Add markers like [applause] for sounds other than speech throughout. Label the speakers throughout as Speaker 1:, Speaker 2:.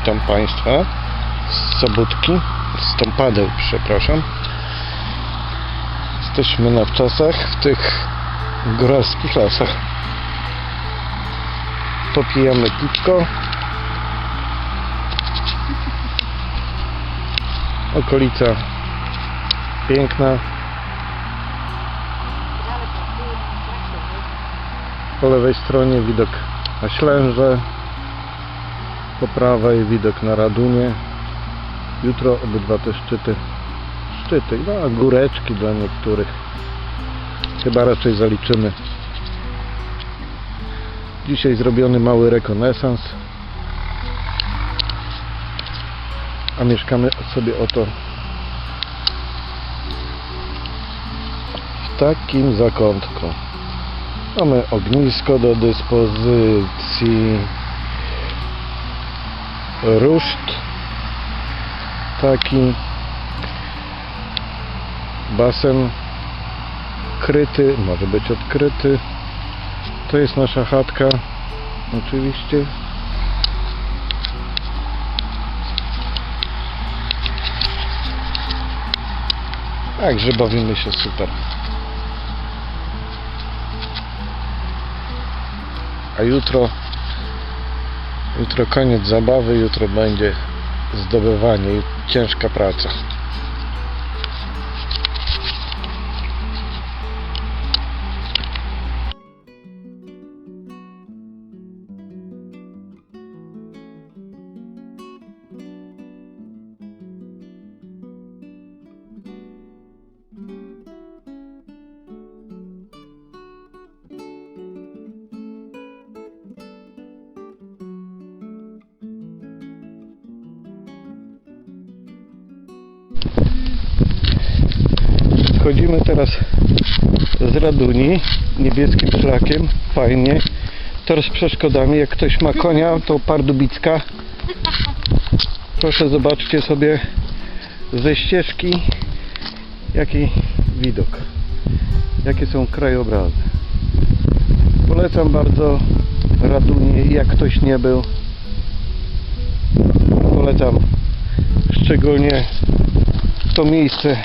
Speaker 1: Witam Państwa z Sobótki, z Tąpadeł, przepraszam. Jesteśmy na wczasach w tych góralskich lasach. Popijamy piwko. Okolica piękna. Po lewej stronie widok na Ślęże. Po prawej widok na Radunie. Jutro obydwa te szczyty. Szczyty, no a góreczki dla niektórych. Chyba raczej zaliczymy. Dzisiaj zrobiony mały rekonesans. A mieszkamy sobie oto w takim zakątku. Mamy ognisko do dyspozycji. Ruszt. Taki. Basen kryty, może być odkryty. To jest nasza chatka. Oczywiście. Także bawimy się super. A jutro jutro koniec zabawy, jutro będzie zdobywanie ciężka praca. Schodzimy teraz z Raduni niebieskim szlakiem, fajnie. Tor z przeszkodami, jak ktoś ma konia, to Pardubicka. Proszę zobaczcie sobie ze ścieżki jaki widok, jakie są krajobrazy. Polecam bardzo Radunię, jak ktoś nie był. Polecam szczególnie to miejsce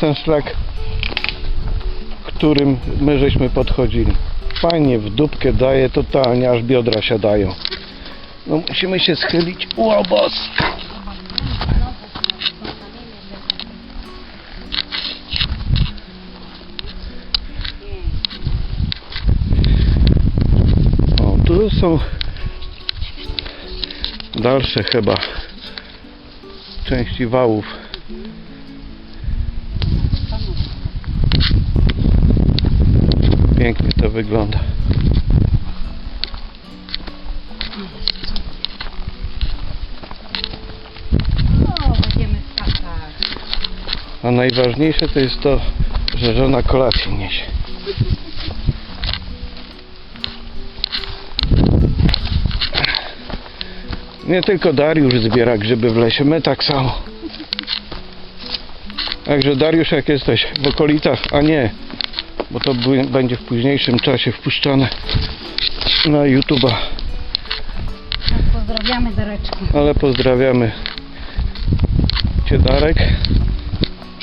Speaker 1: ten szlak, którym my żeśmy podchodzili. Fajnie w dupkę daje totalnie, aż biodra siadają. No musimy się schylić. Łobos! O, tu są dalsze chyba części wałów. Pięknie to wygląda. A najważniejsze to jest to, że żona kolację niesie. Nie tylko Dariusz zbiera grzyby w lesie, my tak samo. Także Dariusz jak jesteś w okolicach, a nie, bo to będzie w późniejszym czasie wpuszczane na YouTube'a,
Speaker 2: Pozdrawiamy Dareczku.
Speaker 1: ale pozdrawiamy Cię Darek.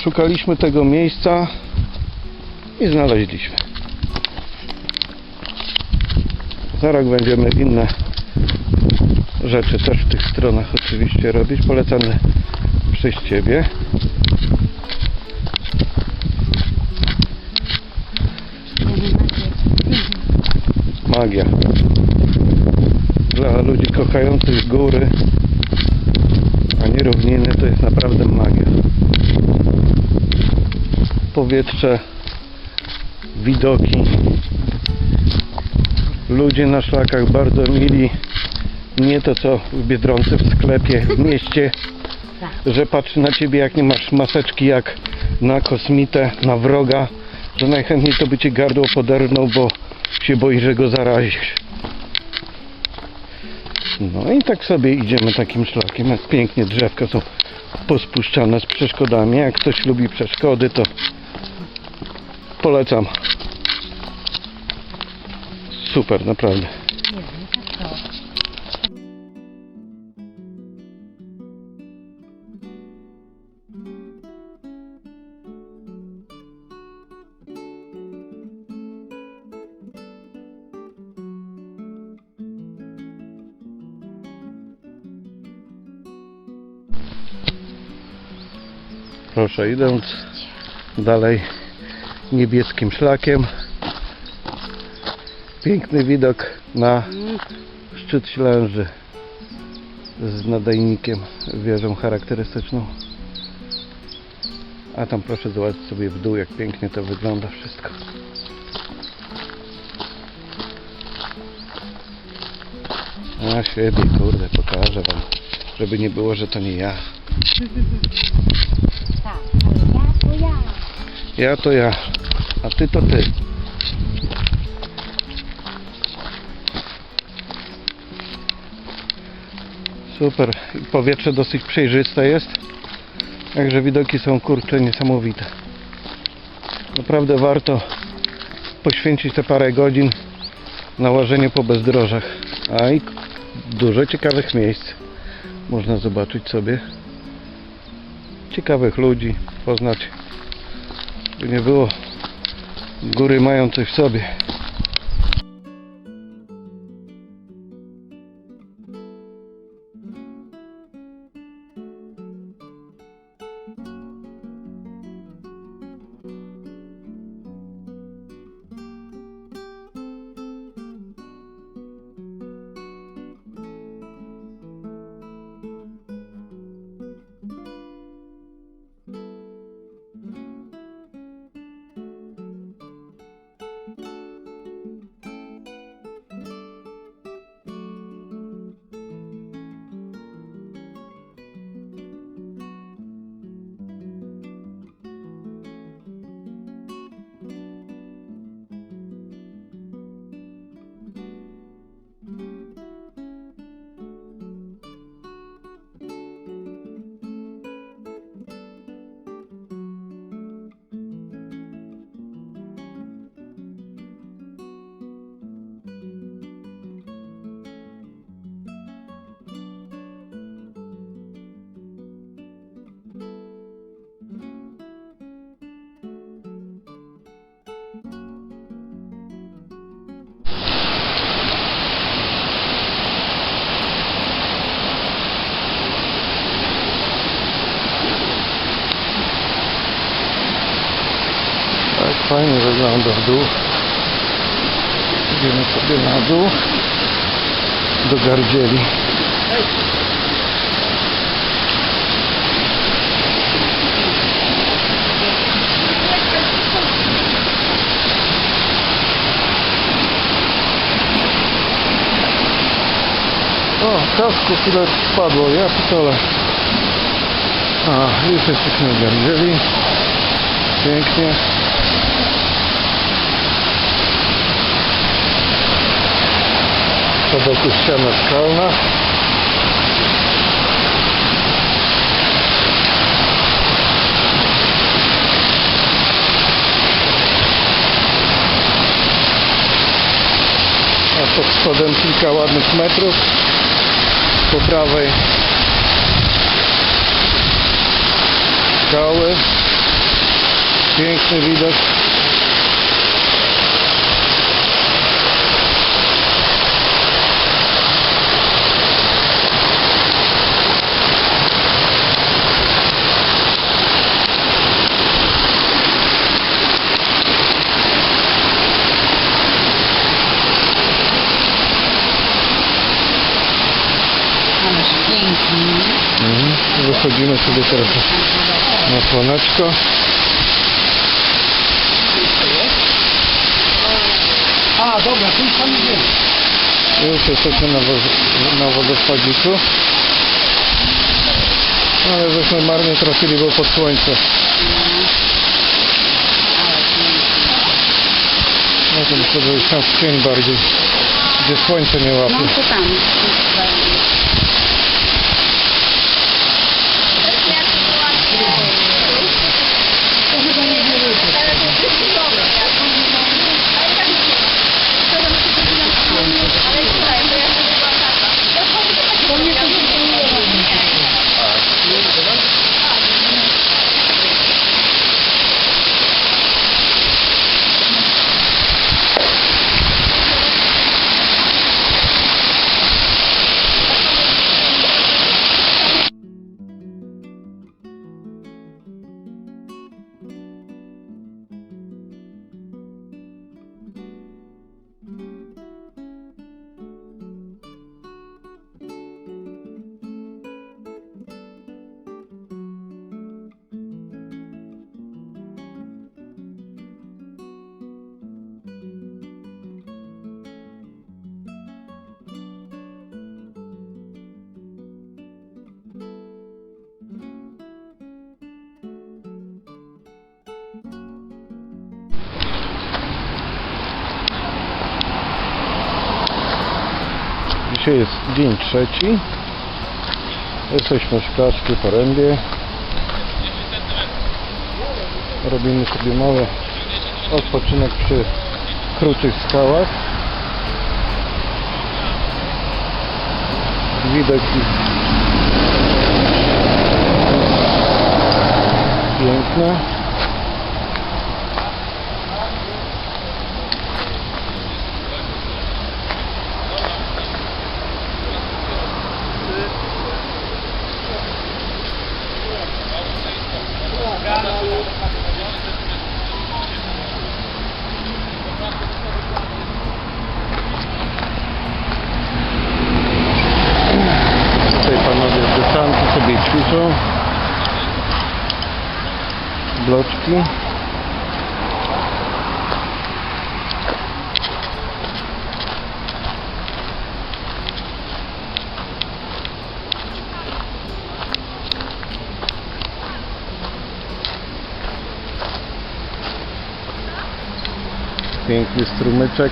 Speaker 1: Szukaliśmy tego miejsca i znaleźliśmy. Zaraz będziemy inne rzeczy też w tych stronach oczywiście robić. Polecamy przez Ciebie. Magia. Dla ludzi kochających góry, a nie równiny, to jest naprawdę magia. Powietrze, widoki, ludzie na szlakach bardzo mili. Nie to co w Biedronce w sklepie, w [laughs] mieście,
Speaker 2: Tak.
Speaker 1: że patrzy na ciebie jak nie masz maseczki jak na kosmitę, na wroga, że najchętniej to by ci gardło poderwnął, bo się boi, że go zarazisz. No i tak sobie idziemy takim szlakiem, pięknie drzewka są pospuszczane z przeszkodami. Jak ktoś lubi przeszkody, to polecam. Super, naprawdę. Proszę, idąc dalej niebieskim szlakiem. Piękny widok na szczyt Ślęży z nadajnikiem, wieżą charakterystyczną. A tam proszę zobaczyć sobie w dół, jak pięknie to wygląda wszystko. A siebie, kurde, pokażę wam, żeby nie było, że to nie ja.
Speaker 2: Ja ja.
Speaker 1: To ja, a ty to ty. Super. Powietrze dosyć przejrzyste jest. Także widoki są kurcze niesamowite. Naprawdę warto poświęcić te parę godzin na łażenie po bezdrożach. A i dużo ciekawych miejsc można zobaczyć sobie. Ciekawych ludzi, poznać by nie było, góry mają coś w sobie. Wygląda w dół. Idziemy sobie na dół do gardzieli. O, kasku chwilę spadło, ja pitole. A, już jesteśmy w gardzieli. Pięknie. Po boku ściana skalna. A pod spodem kilka ładnych metrów. Po prawej skały. Piękny widok. Sobie teraz na słoneczko.
Speaker 3: A, dobra, tu tam idzie.
Speaker 1: Już jesteśmy na, na wodospadziku. Ale żeśmy marnie trafili, bo pod słońce. No to myślę, że już tam w cień bardziej, gdzie słońce nie łapie.
Speaker 2: No to tam.
Speaker 1: Dzisiaj jest dzień trzeci. Jesteśmy w Szklarskiej Porębie. Robimy sobie mały odpoczynek przy kruczych skałach. Widoki piękne. Tutaj panowie z desantu sobie ćwiczą. Bloczki. Piękny strumyczek.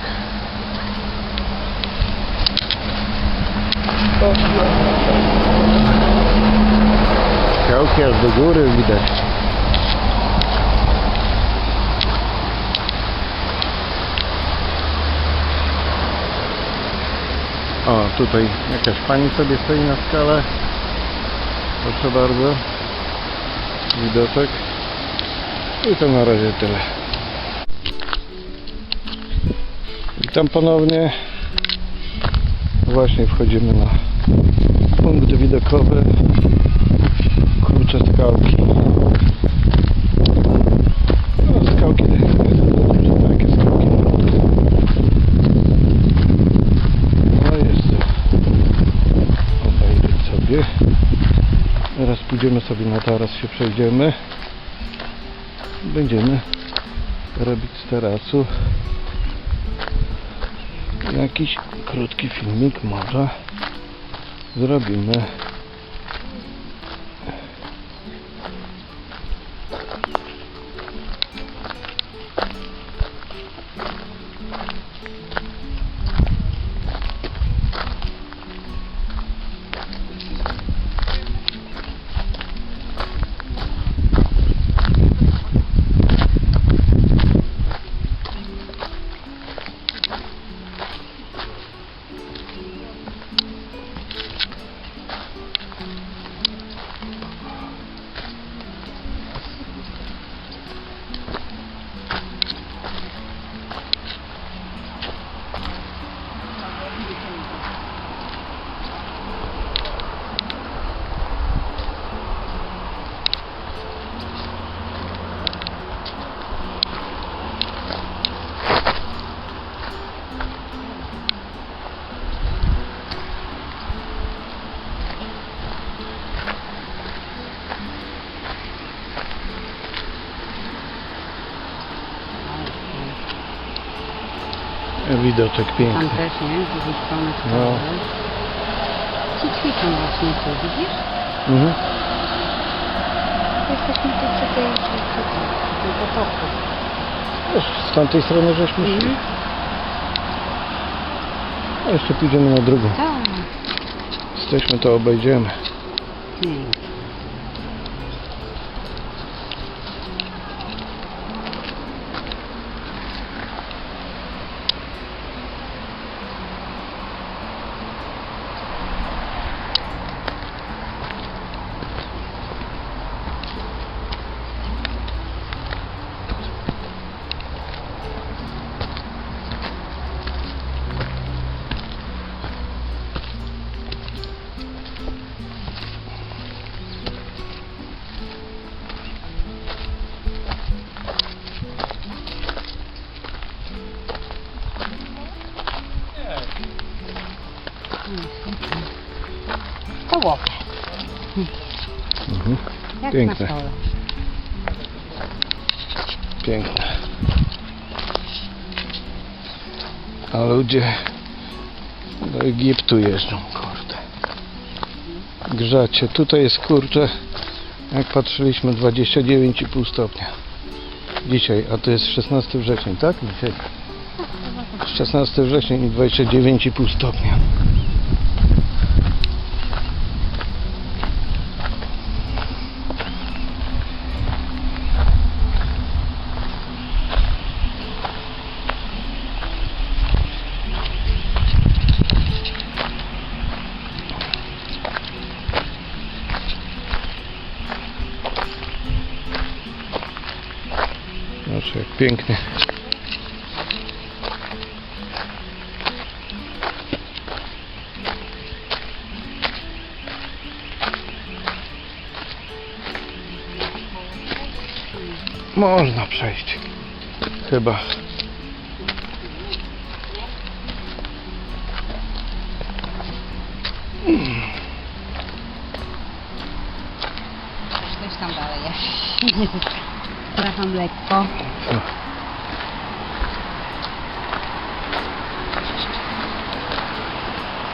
Speaker 1: Skałki aż do góry widać. O, tutaj jakaś pani sobie stoi na skale. Proszę bardzo. Widoczek. I to na razie tyle. Witam ponownie. Właśnie wchodzimy na punkt widokowy. Kurcze skałki. No, skałki, takie skałki. No jest to. Obejrzeć sobie. Pójdziemy sobie na taras, się przejdziemy. Będziemy robić z tarasu jakiś krótki filmik może zrobimy. Widoczek
Speaker 2: Tam
Speaker 1: piękny.
Speaker 2: też, nie? Z drugiej strony
Speaker 1: No.
Speaker 2: skały. Ci ćwiczą właśnie tu, widzisz?
Speaker 1: Mhm.
Speaker 2: Jesteśmy tu przy tej, przy, przy, przy tym potoku.
Speaker 1: Wiesz, Z tamtej strony żeśmy szli.
Speaker 2: Mhm.
Speaker 1: A jeszcze pójdziemy na drugą.
Speaker 2: Tak.
Speaker 1: Jesteśmy to obejdziemy.
Speaker 2: Pięknie. Stołowe.
Speaker 1: Mhm.
Speaker 2: Jak
Speaker 1: Piękne.
Speaker 2: na stole.
Speaker 1: Piękne. A ludzie do Egiptu jeżdżą, kurde. Grzacie. Tutaj jest kurczę, jak patrzyliśmy, 29,5 stopnia. Dzisiaj, a to jest 16 września, tak? Dzisiaj. 16 września i 29,5 stopnia. Pięknie. Można przejść. Chyba.
Speaker 2: Coś tam dalej. [laughs] Trafam lekko.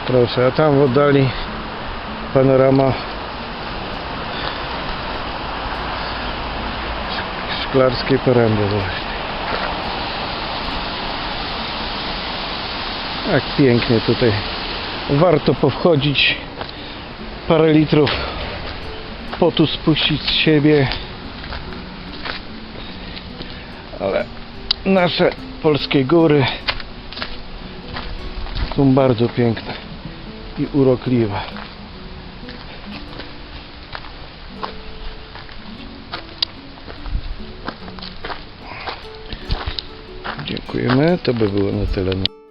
Speaker 1: Proszę, a tam w oddali panorama szklarskiej poręby. Jak pięknie tutaj. Warto powchodzić, parę litrów potu spuścić z siebie. Ale nasze polskie góry są bardzo piękne i urokliwe. Dziękujemy. To by było na tyle.